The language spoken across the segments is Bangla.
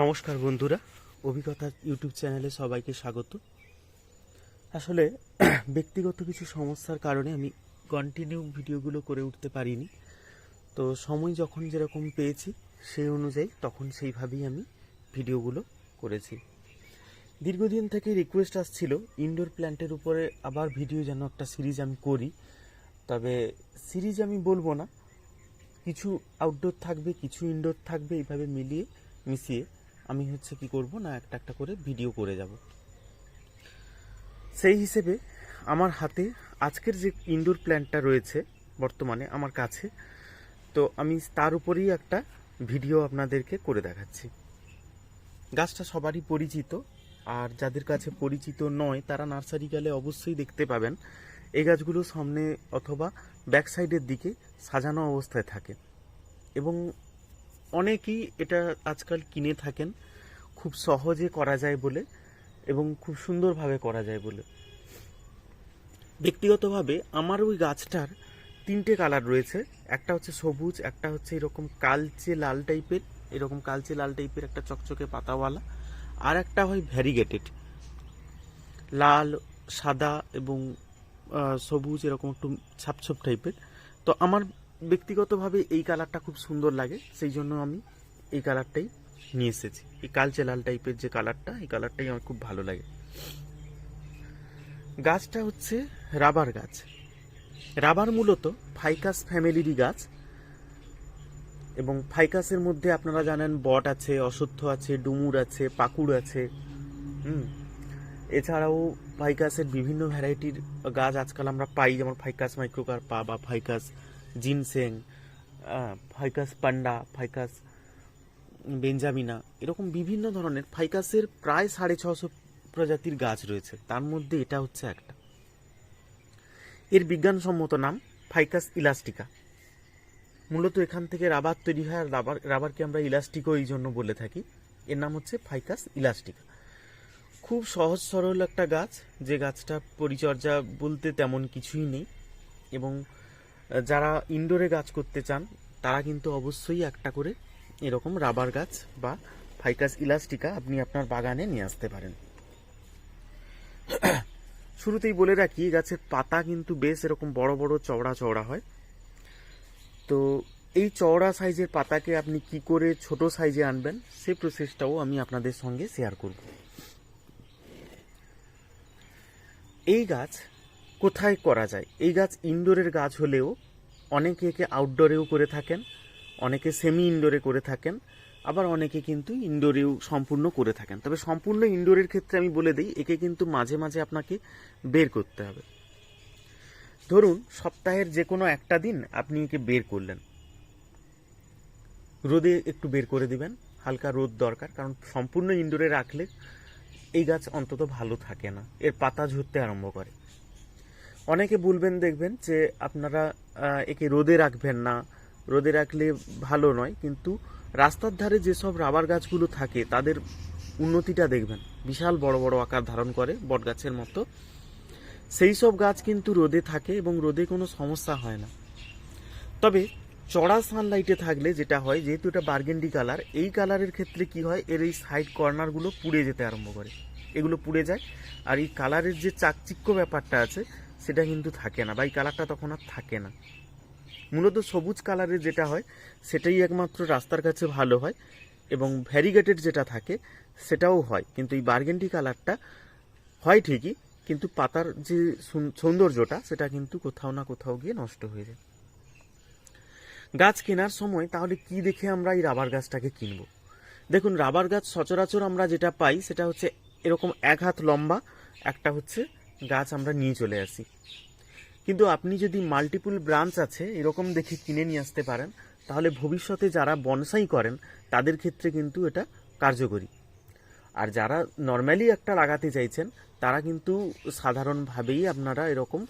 নমস্কার বন্ধুরা, অভিজ্ঞতা ইউটিউব চ্যানেলে সবাইকে স্বাগত। আসলে, ব্যক্তিগত কিছু সমস্যার কারণে আমি কন্টিনিউ ভিডিওগুলো করে উঠতে পারিনি। তো সময় যখন যেরকম পেয়েছি, সেই অনুযায়ী তখন সেইভাবেই আমি ভিডিওগুলো করেছি। দীর্ঘদিন থেকে রিকোয়েস্ট আসছিল ইনডোর প্ল্যান্টের উপরে আবার ভিডিও যেন একটা সিরিজ আমি করি। তবে সিরিজ আমি বলব না, কিছু আউটডোর থাকবে, কিছু ইনডোর থাকবে, এইভাবে মিলিয়ে, মিশিয়ে আমি হচ্ছে কি করব না, একটা একটা করে ভিডিও করে যাব। সেই হিসেবে আমার হাতে আজকের যে ইনডোর প্ল্যান্টটা রয়েছে বর্তমানে আমার কাছে, তো আমি তার উপরেই একটা ভিডিও আপনাদেরকে করে দেখাচ্ছি। গাছটা সবারই পরিচিত, আর যাদের কাছে পরিচিত নয়, তারা নার্সারি গেলে অবশ্যই দেখতে পাবেন। এই গাছগুলো সামনে অথবা ব্যাক সাইডের দিকে সাজানো অবস্থায় থাকে। এবং অনেকেই এটা আজকাল কিনে থাকেন, খুব সহজে করা যায় বলে এবং খুব সুন্দরভাবে করা যায় বলে। ব্যক্তিগতভাবে আমার ওই গাছটার তিনটে কালার রয়েছে, একটা হচ্ছে সবুজ, একটা হচ্ছে এরকম কালচে লাল টাইপের, এরকম কালচে লাল টাইপের একটা চকচকে পাতাওয়ালা, আর একটা হয় ভ্যারিগেটেড লাল, সাদা এবং সবুজ এরকম একটু ছাপছপ টাইপের। তো আমার ব্যক্তিগতভাবে এই কালারটা খুব সুন্দর লাগে, সেই জন্য আমি এই কালারটাই নিয়ে এসেছি। এই কালচে লাল টাইপের যে কালারটা, এই কালারটাই আমার খুব ভালো লাগে। গাছটা হচ্ছে রাবার গাছ। রাবার মূলত ফাইকাস ফ্যামিলিরই গাছ। এবং ফাইকাসের মধ্যে আপনারা জানেন, বট আছে, অশ্বত্থ আছে, ডুমুর আছে, পাকুড় আছে। হুম। এছাড়াও ফাইকাসের বিভিন্ন ভ্যারাইটির গাছ আজকাল আমরা পাই, যেমন ফাইকাস মাইক্রোকার্পা বা ficus ginseng ficus panda, ficus benjamina, এরকম বিভিন্ন ধরনের ফাইকাসের প্রায় সাড়ে ছশো প্রজাতির গাছ রয়েছে। তার মধ্যে এটা হচ্ছে একটা। এর বিজ্ঞানসম্মত নাম ফাইকাস ইলাস্টিকা। মূলত এখান থেকে রাবার তৈরি হয়, আর রাবার, রাবারকে আমরা ইলাস্টিকো এই জন্য বলে থাকি। এর নাম হচ্ছে ফাইকাস ইলাস্টিকা। খুব সহজ সরল একটা গাছ, যে গাছটা পরিচর্যা বলতে তেমন কিছুই নেই। এবং যারা ইনডোরে গাছ করতে চান, তারা কিন্তু অবশ্যই একটা করে এরকম রাবার গাছ বা ফাইকাস ইলাস্টিকা আপনি আপনার বাগানে নিয়ে আসতে পারেন। শুরুতেই বলে রাখি গাছের পাতা কিন্তু বেশ এরকম বড় বড় চওড়া চওড়া হয়। তো এই চওড়া সাইজের পাতাকে আপনি কি করে ছোট সাইজে আনবেন সেই প্রসেসটাও আমি আপনাদের সঙ্গে শেয়ার করব। এই গাছ কোথায় করা যায়? এই গাছ ইনডোরের গাছ হলেও অনেকে একে আউটডোরেও করে থাকেন, অনেকে সেমি ইনডোরে করে থাকেন, আবার অনেকে কিন্তু ইনডোরেও সম্পূর্ণ করে থাকেন। তবে সম্পূর্ণ ইনডোরের ক্ষেত্রে আমি বলে দিই, একে কিন্তু মাঝে মাঝে আপনাকে বের করতে হবে। ধরুন, সপ্তাহের যে কোনো একটা দিন আপনি একে বের করলেন। রোদে একটু বের করে দিবেন, হালকা রোদ দরকার, কারণ সম্পূর্ণ ইনডোরে রাখলে এই গাছ অন্তত ভালো থাকে না, এর পাতা ঝরতে আরম্ভ করে। অনেকে বলবেন, দেখবেন যে আপনারা একে রোদে রাখবেন না। রোদে রাখলে ভালো নয়, কিন্তু রাস্তার ধারে যেসব রাবার গাছগুলো থাকে, তাদের উন্নতিটা দেখবেন। বিশাল বড় বড় আকার ধারণ করে বট গাছের মতো। সেই সব গাছ কিন্তু রোদে থাকে এবং রোদে কোনো সমস্যা হয় না। তবে চড়া সানলাইটে থাকলে যেটা হয়, যেহেতু এটা বার্গেন্ডি কালার এই কালারের ক্ষেত্রে কি হয়, এর এই সাইড কর্নারগুলো পুড়ে যেতে আরম্ভ করে। এগুলো পুড়ে যায়। আর এই কালারের যে চাকচিক্য ব্যাপারটা আছে সেটা কিন্তু থাকে না, বা এই কালারটা তখন আর থাকে না। মূলত সবুজ কালারের যেটা হয়, সেটাই একমাত্র রাস্তার কাছে ভালো হয় এবং ভ্যারিগেটেড যেটা থাকে, সেটাও হয়। কিন্তু এই বার্গেন্ডি কালারটা হয় ঠিকই, কিন্তু পাতার যে সৌন্দর্যটা, সেটা কিন্তু কোথাও না কোথাও গিয়ে নষ্ট হয়ে যায়। গাছ কেনার সময় তাহলে কি দেখে আমরা এই রাবার গাছটাকে কিনব? দেখুন, রাবার গাছ সচরাচর আমরা যেটা পাই, সেটা হচ্ছে এরকম এক হাত লম্বা, একটা হচ্ছে গাছ আমরা নিয়ে চলে আসি। কিন্তু আপনি যদি মাল্টিপুল ব্রাঞ্চ আছে, এরকম দেখে কিনে নিয়ে আসতে পারেন, তাহলে ভবিষ্যতে যারা বনসাই করেন, তাদের ক্ষেত্রে কিন্তু এটা কার্যকরী। আর যারা নর্মালি একটা লাগাতে চাইছেন, তারা কিন্তু সাধারণভাবেই আপনারা এরকম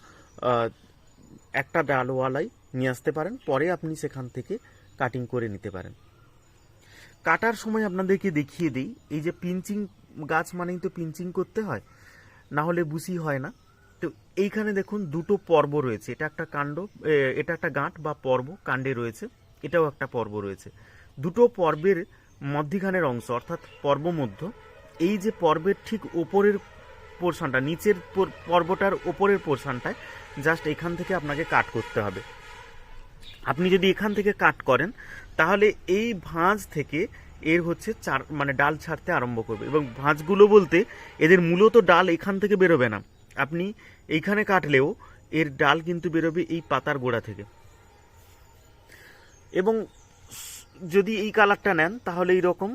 একটা ডালওয়ালাই নিয়ে আসতে পারেন, পরে আপনি সেখান থেকে কাটিং করে নিতে পারেন। কাটার সময় আপনাদেরকে দেখিয়ে দিই, এই যে পিঞ্চিং গাছ মানেই তো পিঞ্চিং করতে হয়। না হলে বুসি হয় না। তো এইখানে দেখুন দুটো পর্ব রয়েছে। এটা একটা কাণ্ড এটা একটা গাঁট বা পর্ব, কাণ্ডে রয়েছে। এটাও একটা পর্ব রয়েছে। দুটো পর্বের মধ্যিখানের অংশ, অর্থাৎ পর্বমধ্য এই যে পর্বের ঠিক ওপরের পোর্শনটা, নিচের পর- পর্বটার ওপরের পোর্শনটায় জাস্ট এখান থেকে আপনাকে কাট করতে হবে। আপনি যদি এখান থেকে কাট করেন, তাহলে এই ভাঁজ থেকে এর হচ্ছে চার মানে ডাল ছাড়তে আরম্ভ করবে। এবং ভাঁজগুলো বলতে এদের মূলত ডাল এখান থেকে বেরোবে না। আপনি এইখানে কাটলেও এর ডাল কিন্তু বেরোবে এই পাতার গোড়া থেকে। এবং যদি এই কালারটা নেন, তাহলে এইরকম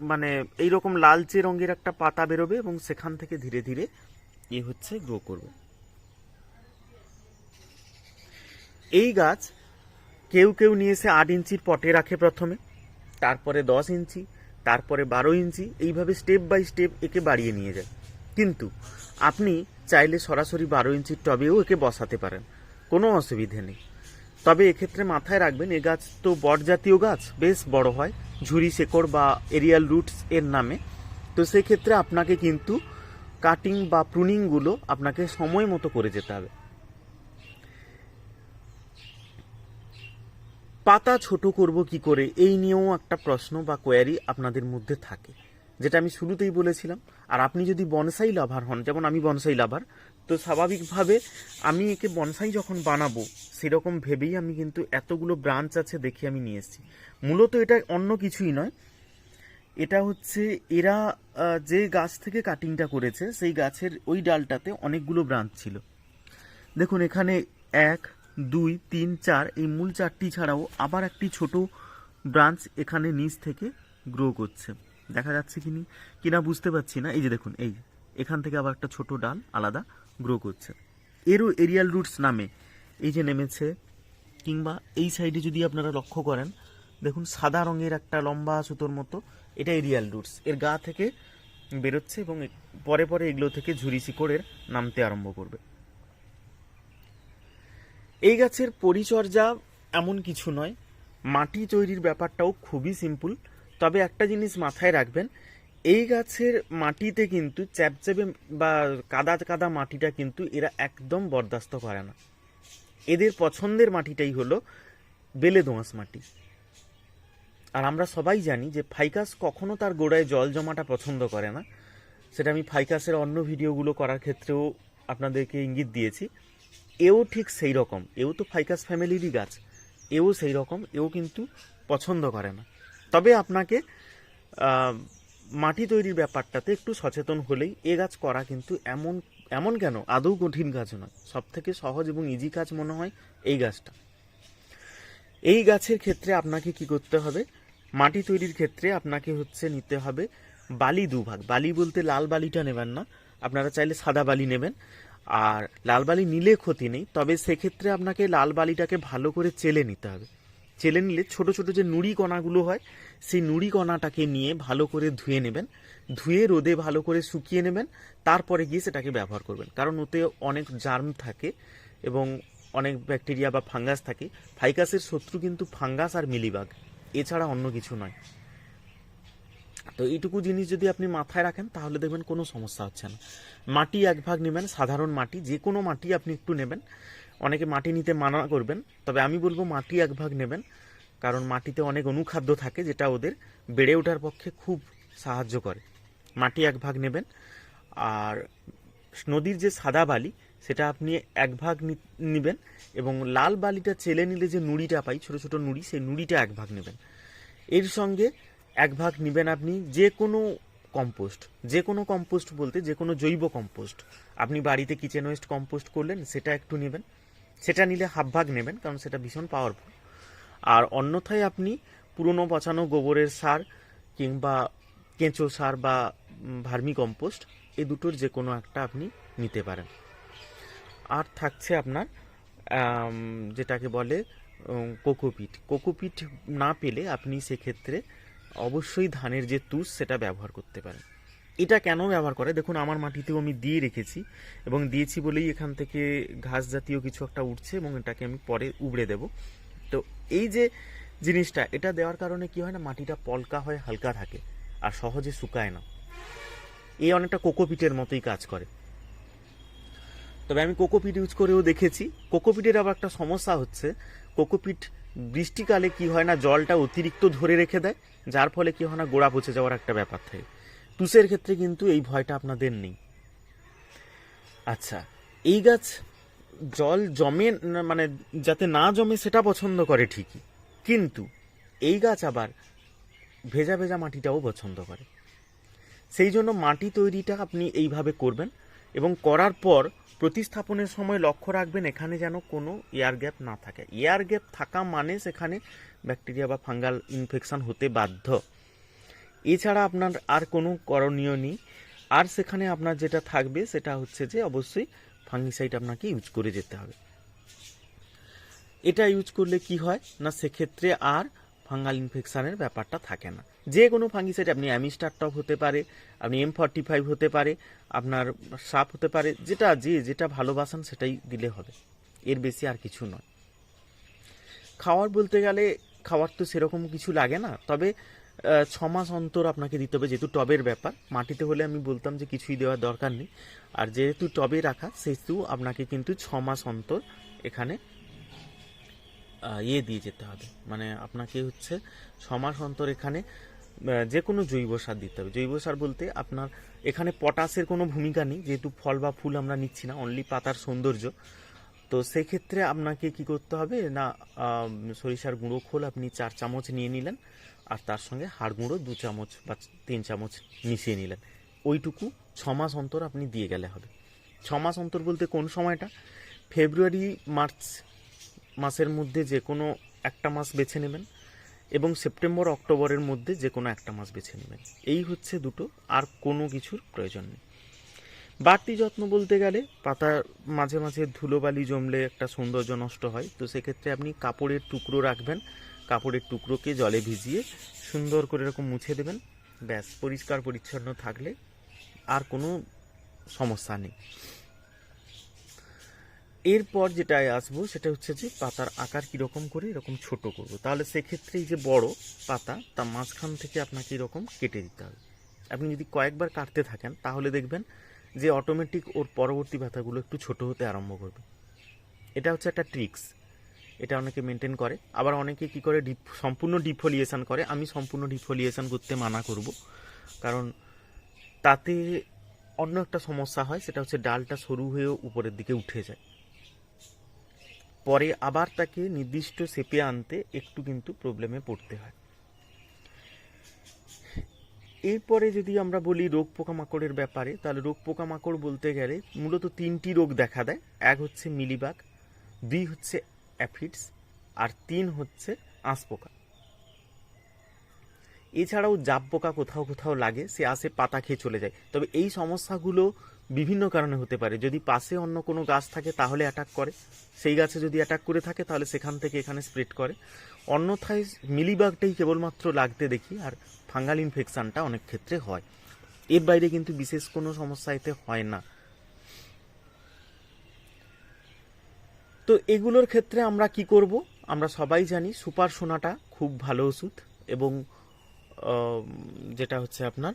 মানে এইরকম লালচে রঙের একটা পাতা বেরোবে এবং সেখান থেকে ধীরে ধীরে এ হচ্ছে গ্রো করবে। এই গাছ কেউ কেউ নিয়ে এসে আট ইঞ্চির পটে রাখে প্রথমে। তারপরে দশ ইঞ্চি, তারপরে বারো ইঞ্চি, এইভাবে স্টেপ বাই স্টেপ একে বাড়িয়ে নিয়ে যায়। কিন্তু আপনি চাইলে সরাসরি বারো ইঞ্চির টবেও একে বসাতে পারেন, কোনো অসুবিধে নেই। তবে এক্ষেত্রে মাথায় রাখবেন, এ গাছ তো বটজাতীয় গাছ, বেশ বড় হয় ঝুরি শেকড় বা এরিয়াল রুটস এর নামে। তো সেক্ষেত্রে আপনাকে কিন্তু কাটিং বা প্রুনিংগুলো আপনাকে সময় মতো করে যেতে হবে। পাতা ছোট করব কি করে? এই নিয়েও একটা প্রশ্ন বা কোয়ারি আপনাদের মধ্যে থাকে, যেটা আমি শুরুতেই বলেছিলাম। আর আপনি যদি বনসাই লাভার হন, যেমন আমি বনসাই লাভার তো স্বাভাবিকভাবে আমি একে বনসাই যখন বানাবো, সেরকম ভেবেই আমি কিন্তু এতগুলো ব্রাঞ্চ আছে দেখে আমি নিয়ে এসেছি। মূলত এটা অন্য কিছুই নয়। এটা হচ্ছে এরা যে গাছ থেকে কাটিংটা করেছে, সেই গাছের ওই ডালটাতে অনেকগুলো ব্রাঞ্চ ছিল। দেখুন, এখানে এক দুই, তিন, চার এই মূল চারটি ছাড়াও আবার একটি ছোট ব্রাঞ্চ এখানে নিচ থেকে গ্রো করছে। দেখা যাচ্ছে কি কিনা বুঝতে পারছি না। এই যে দেখুন, এই এখান থেকে আবার একটা ছোট ডাল আলাদা গ্রো করছে। এরও এরিয়াল রুটস নামে এই যে নেমেছে, কিংবা এই সাইডে যদি আপনারা লক্ষ্য করেন, দেখুন সাদা রঙের একটা লম্বা সুতোর মতো এটা এরিয়াল রুটস এর গা থেকে বেরোচ্ছে এবং পরে পরে এগুলো থেকে ঝুরি শিকড়ের নামতে আরম্ভ করবে। এই গাছের পরিচর্যা এমন কিছু নয়। মাটি তৈরির ব্যাপারটাও খুবই সিম্পল তবে একটা জিনিস মাথায় রাখবেন, এই গাছের মাটিতে কিন্তু চ্যাপচ্যাপে বা কাদা কাদা মাটিটা কিন্তু এরা একদম বরদাস্ত করে না। এদের পছন্দের মাটিটাই হলো বেলে দোঁয়াশ মাটি। আর আমরা সবাই জানি যে ফাইকাস কখনো তার গোড়ায় জল জমাটা পছন্দ করে না। সেটা আমি ফাইকাসের অন্য ভিডিওগুলো করার ক্ষেত্রেও আপনাদেরকে ইঙ্গিত দিয়েছি। এও ঠিক সেই রকম এও তো ফাইকাস ফ্যামিলিরই গাছ, এও সেই রকম এও কিন্তু পছন্দ করে না। তবে আপনাকে মাটি তৈরির ব্যাপারটাতে একটু সচেতন হলেই এ গাছ করা কিন্তু এমন এমন কেন? আদৌ কঠিন কাজ নয়। সব থেকে সহজ এবং ইজি কাজ মনে হয় এই গাছটা। এই গাছের ক্ষেত্রে আপনাকে কি করতে হবে? মাটি তৈরির ক্ষেত্রে আপনাকে হচ্ছে নিতে হবে বালি দুভাগ। বালি বলতে লাল বালিটা নেবেন না, আপনারা চাইলে সাদা বালি নেবেন। আর লাল বালি নিলে ক্ষতি নেই, তবে সেক্ষেত্রে আপনাকে লাল বালিটাকে ভালো করে চেলে নিতে হবে। চেলে নিলে ছোট ছোট যে নুড়ি কণাগুলো হয়, সেই নুড়ি কণাটাকে নিয়ে ভালো করে ধুয়ে নেবেন। ধুয়ে রোদে ভালো করে শুকিয়ে নেবেন, তারপরে গিয়ে সেটাকে ব্যবহার করবেন। কারণ ওতে অনেক জার্ম থাকে এবং অনেক ব্যাকটেরিয়া বা ফাঙ্গাস থাকে। ফাইকাসের শত্রু কিন্তু ফাঙ্গাস আর মিলিবাগ। এছাড়া অন্য কিছু নয়। তো এইটুকু জিনিস যদি আপনি মাথায় রাখেন, তাহলে দেখবেন কোনো সমস্যা হচ্ছে না। মাটি এক ভাগ নেবেন, সাধারণ মাটি যে কোনো মাটি আপনি একটু নেবেন। অনেকে মাটি নিতে মানা করবেন, তবে আমি বলব মাটি এক ভাগ নেবেন, কারণ মাটিতে অনেক অনুখাদ্য থাকে যেটা ওদের বেড়ে ওঠার পক্ষে খুব সাহায্য করে। মাটি এক ভাগ নেবেন, আর নদীর যে সাদা বালি, সেটা আপনি এক ভাগ নিবেন, এবং লাল বালিটা চেলে নিলে যে নুড়িটা পাই, ছোট ছোট নুড়ি, সেই নুড়িটা এক ভাগ নেবেন। এর সঙ্গে এক ভাগ নেবেন আপনি যে কোনো কম্পোস্ট, যে কোনো কম্পোস্ট বলতে যে কোনো জৈব কম্পোস্ট। আপনি বাড়িতে কিচেন ওয়েস্ট কম্পোস্ট করলেন, সেটা একটু নেবেন। সেটা নিলে হাফ ভাগ নেবেন, কারণ সেটা ভীষণ পাওয়ারফুল আর অন্যথায় আপনি পুরনো পচানো গোবরের সার কিংবা কেঁচো সার বা ভার্মি কম্পোস্ট এই দুটোর যে কোনো একটা আপনি নিতে পারেন। আর থাকছে আপনার যেটাকে বলে কোকোপিট। কোকোপিট না পেলে আপনি সেক্ষেত্রে অবশ্যই ধানের যে তুষ, সেটা ব্যবহার করতে পারেন এটা কেন ব্যবহার করে? দেখুন, আমার মাটিতেও আমি দিয়ে রেখেছি এবং দিয়েছি বলেই এখান থেকে ঘাস জাতীয় কিছু একটা উঠছে এবং এটাকে আমি পরে উবড়ে দেব। তো এই যে জিনিসটা, এটা দেওয়ার কারণে কি হয় না, মাটিটা পলকা হয় হালকা থাকে আর সহজে শুকায় না। এই অনেকটা কোকোপিটের মতোই কাজ করে। তবে আমি কোকোপিট ইউজ করেও দেখেছি। কোকোপিটের আবার একটা সমস্যা হচ্ছে, কোকোপিট বৃষ্টিকালে কি হয় না, জলটা অতিরিক্ত ধরে রেখে দেয়। যার ফলে কি হয় না, গোড়া পচে যাওয়ার একটা ব্যাপার থাকে। তুষের ক্ষেত্রে কিন্তু এই ভয়টা আপনাদের নেই। আচ্ছা এই গাছ জল জমে মানে যাতে না জমে সেটা পছন্দ করে ঠিকই। কিন্তু এই গাছ আবার ভেজা ভেজা মাটিটাও পছন্দ করে। সেই জন্য মাটি তৈরিটা আপনি এইভাবে করবেন। এবং করার পর প্রতিস্থাপনের সময় লক্ষ্য রাখবেন এখানে যেন কোনো এয়ার গ্যাপ না থাকে। এয়ার গ্যাপ থাকা মানে সেখানে ব্যাকটেরিয়া বা ফাঙ্গাল ইনফেকশান হতে বাধ্য। এছাড়া আপনার আর কোনো করণীয় নেই। আর সেখানে আপনার যেটা থাকবে সেটা হচ্ছে যে অবশ্যই ফাঙ্গিসাইড আপনাকে ইউজ করে যেতে হবে। এটা ইউজ করলে কি হয়? না সেক্ষেত্রে আর ফাঙ্গাল ইনফেকশানের ব্যাপারটা থাকে না। যে কোনো ফাঙ্গিসাইড আপনি অ্যামিস্টার টপ হতে পারে, আপনি এম ফর্টি ফাইভ হতে পারে, আপনার সাপ হতে পারে, যেটা যে যেটা ভালোবাসেন সেটাই দিলে হবে। এর বেশি আর কিছু নয়। খাওয়ার বলতে গেলে খাওয়ার তো সেরকম কিছু লাগে না, তবে ছ মাস অন্তর আপনাকে দিতে হবে যেহেতু টবের ব্যাপার। মাটিতে হলে আমি বলতাম যে কিছুই দেওয়ার দরকার নেই। আর যেহেতু টবে রাখা, সেহেতু আপনাকে কিন্তু ছ মাস অন্তর এখানে ইয়ে দিয়ে যেতে হবে। মানে আপনাকে হচ্ছে ছ মাস অন্তর এখানে যে কোনো জৈব সার দিতে হবে। জৈব সার বলতে আপনার এখানে পটাশের কোনো ভূমিকা নেই, যেহেতু ফল বা ফুল আমরা নিচ্ছি না অনলি পাতার সৌন্দর্য। তো সেক্ষেত্রে আপনাকে কি করতে হবে না সরিষার গুঁড়ো খোল আপনি চার চামচ নিয়ে নিলেন, আর তার সঙ্গে হাড় গুঁড়ো দু চামচ বা তিন চামচ মিশিয়ে নিলেন। ওইটুকু ছ মাস অন্তর আপনি দিয়ে গেলে হবে। ছ মাস অন্তর বলতে কোন সময়টা? ফেব্রুয়ারি, মার্চ মাসের মধ্যে যে কোনো একটা মাস বেছে নেবেন। এবং সেপ্টেম্বর, অক্টোবরের মধ্যে যে কোনো একটা মাস বেছে নেবেন। এই হচ্ছে দুটো, আর কোনো কিছুর প্রয়োজন নেই। বাড়তি যত্ন বলতে গেলে পাতা মাঝে মাঝে ধুলোবালি জমলে একটা সৌন্দর্য নষ্ট হয়, তো সেক্ষেত্রে আপনি কাপড়ের টুকরো রাখবেন। কাপড়ের টুকরোকে জলে ভিজিয়ে সুন্দর করে এরকম মুছে দেবেন। ব্যাস, পরিষ্কার পরিচ্ছন্ন থাকলে আর কোনো সমস্যা নেই। এরপর যেটায় আসব সেটা হচ্ছে যে পাতার আকার কীরকম করে এরকম ছোট করব। তাহলে সেক্ষেত্রে এই যে বড় পাতা তা মাঝখান থেকে আপনাকে এরকম কেটে দিতে হবে। আপনি যদি কয়েকবার কাটতে থাকেন, তাহলে দেখবেন যে অটোমেটিক ওর পরবর্তী পাতাগুলো একটু ছোট হতে আরম্ভ করবে। এটা হচ্ছে একটা ট্রিক্স এটা অনেকে মেনটেন করে। আবার অনেকে কি করে? ডিপ সম্পূর্ণ ডিফোলিয়েশন করে। আমি সম্পূর্ণ ডিফোলিয়েশন করতে মানা করব। কারণ তাতে অন্য একটা সমস্যা হয়, সেটা হচ্ছে ডালটা সরু হয়েও উপরের দিকে উঠে যায়। পরে আবার তাকে নির্দিষ্ট শেপে আনতে একটু কিন্তু প্রবলেমে পড়তে হয়। এরপরে যদি আমরা বলি রোগ পোকামাকড়ের ব্যাপারে, তাহলে রোগ পোকামাকড় বলতে গেলে মূলত তিনটি রোগ দেখা দেয়। এক হচ্ছে মিলিবাগ, দুই হচ্ছে অ্যাফিডস, আর তিন হচ্ছে আঁশ পোকা। এছাড়াও জাব পোকা কোথাও কোথাও লাগে, সে আসে পাতা খেয়ে চলে যায়। তবে এই সমস্যাগুলো বিভিন্ন কারণে হতে পারে। যদি পাশে অন্য কোনো গাছ থাকে, তাহলে অ্যাটাক করে। সেই গাছে যদি অ্যাটাক করে থাকে, তাহলে সেখান থেকে এখানে স্প্রেড করে। অন্যথায় মিলিবাগটাই কেবলমাত্র লাগতে দেখি, আর ফাঙ্গাল ইনফেকশানটা অনেক ক্ষেত্রে হয়। এর বাইরে কিন্তু বিশেষ কোনো সমস্যা এতে হয় না। তো এগুলোর ক্ষেত্রে আমরা কি করব? আমরা সবাই জানি সুপার সোনাটা খুব ভালো ওষুধ এবং যেটা হচ্ছে আপনার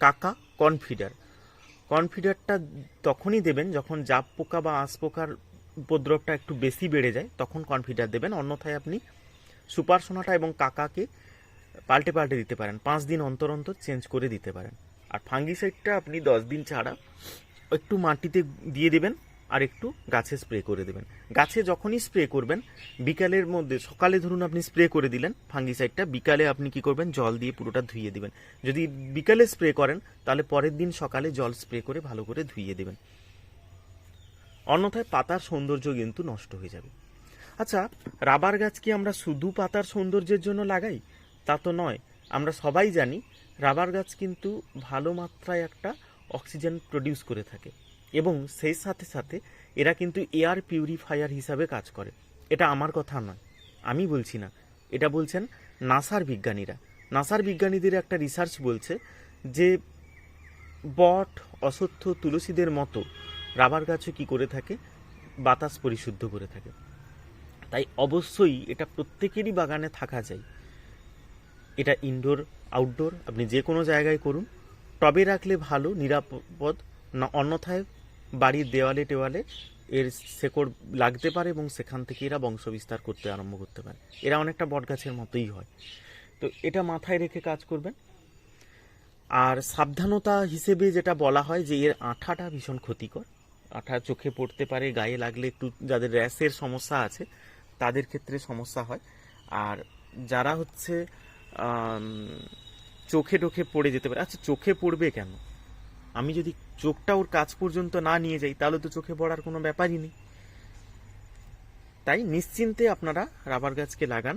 কাকা কনফিডার কনফিডারটা তখনই দেবেন যখন জাপ পোকা বা আঁশ পোকার উপদ্রবটা একটু বেশি বেড়ে যায়, তখন কনফিডার দেবেন। অন্যথায় আপনি সুপার সোনাটা এবং কাকাকে পাল্টে পাল্টে দিতে পারেন। পাঁচ দিন অন্তর অন্তর চেঞ্জ করে দিতে পারেন। আর ফাঙ্গিসাইডটা আপনি দশ দিন ছাড়া একটু মাটিতে দিয়ে দেবেন। আর একটু গাছে স্প্রে করে দেবেন। গাছে যখনই স্প্রে করবেন, বিকালের মধ্যে, সকালে ধরুন আপনি স্প্রে করে দিলেন ফাঙ্গিসাইডটা বিকালে আপনি কি করবেন? জল দিয়ে পুরোটা ধুইয়ে দিবেন। যদি বিকালে স্প্রে করেন, তাহলে পরের দিন সকালে জল স্প্রে করে ভালো করে ধুইয়ে দেবেন। অন্যথায় পাতার সৌন্দর্য কিন্তু নষ্ট হয়ে যাবে। আচ্ছা রাবার গাছ কি আমরা শুধু পাতার সৌন্দর্যের জন্য লাগাই? তা তো নয়। আমরা সবাই জানি, রাবার গাছ কিন্তু ভালো মাত্রায় একটা অক্সিজেন প্রডিউস করে থাকে। এবং সেই সাথে সাথে এরা কিন্তু এয়ার পিউরিফায়ার হিসাবে কাজ করে। এটা আমার কথা নয়। আমি বলছি না। এটা বলছেন নাসার বিজ্ঞানীরা। নাসার বিজ্ঞানীদের একটা রিসার্চ বলছে যে বট অশ্বত্থ তুলসীদের মতো রাবার গাছও কি করে থাকে? বাতাস পরিশুদ্ধ করে থাকে। তাই অবশ্যই এটা প্রত্যেকেরই বাগানে থাকা যায়। এটা ইনডোর আউটডোর আপনি যে কোনো জায়গায় করুন। টবে রাখলে ভালো, নিরাপদ, না অন্যথায় বাড়ির দেওয়ালে টেওয়ালে এর শেকড় লাগতে পারে এবং সেখান থেকে এরা বংশ বিস্তার করতে আরম্ভ করতে পারে। এরা অনেকটা বটগাছের মতোই হয়। তো এটা মাথায় রেখে কাজ করবেন। আর সাবধানতা হিসেবে যেটা বলা হয় যে এর আঠাটা ভীষণ ক্ষতিকর। আঠা চোখে পড়তে পারে, গায়ে লাগলে একটু যাদের র্যাশের সমস্যা আছে, তাদের ক্ষেত্রে সমস্যা হয়। আর যারা হচ্ছে চোখে টোখে পড়ে যেতে পারে। আচ্ছা চোখে পড়বে কেন? আমি যদি চোখটা ওর কাছ পর্যন্ত না নিয়ে যাই, তাহলে তো চোখে পড়ার কোনো ব্যাপারই নেই। তাই নিশ্চিন্তে আপনারা রাবার গাছকে লাগান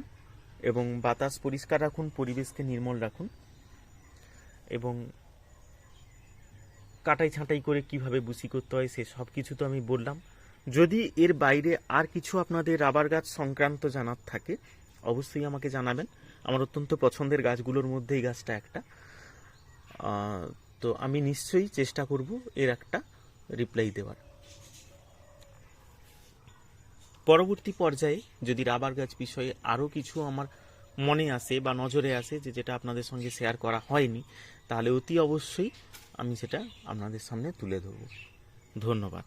এবং বাতাস পরিষ্কার রাখুন, পরিবেশকে নির্মল রাখুন এবং কাটাই ছাঁটাই করে কীভাবে বুসি করতে হয় সে সব কিছু তো আমি বললাম। যদি এর বাইরে আর কিছু আপনাদের রাবার গাছ সংক্রান্ত জানার থাকে, অবশ্যই আমাকে জানাবেন। আমার অত্যন্ত পছন্দের গাছগুলোর মধ্যে এই গাছটা একটা। তো আমি নিশ্চয়ই চেষ্টা করব এর একটা রিপ্লাই দেওয়ার। পরবর্তী পর্যায়ে যদি রাবার গাছ বিষয়ে আরও কিছু আমার মনে আসে বা নজরে আসে যে যেটা আপনাদের সঙ্গে শেয়ার করা হয়নি, তাহলে অতি অবশ্যই আমি সেটা আপনাদের সামনে তুলে ধরব। ধন্যবাদ।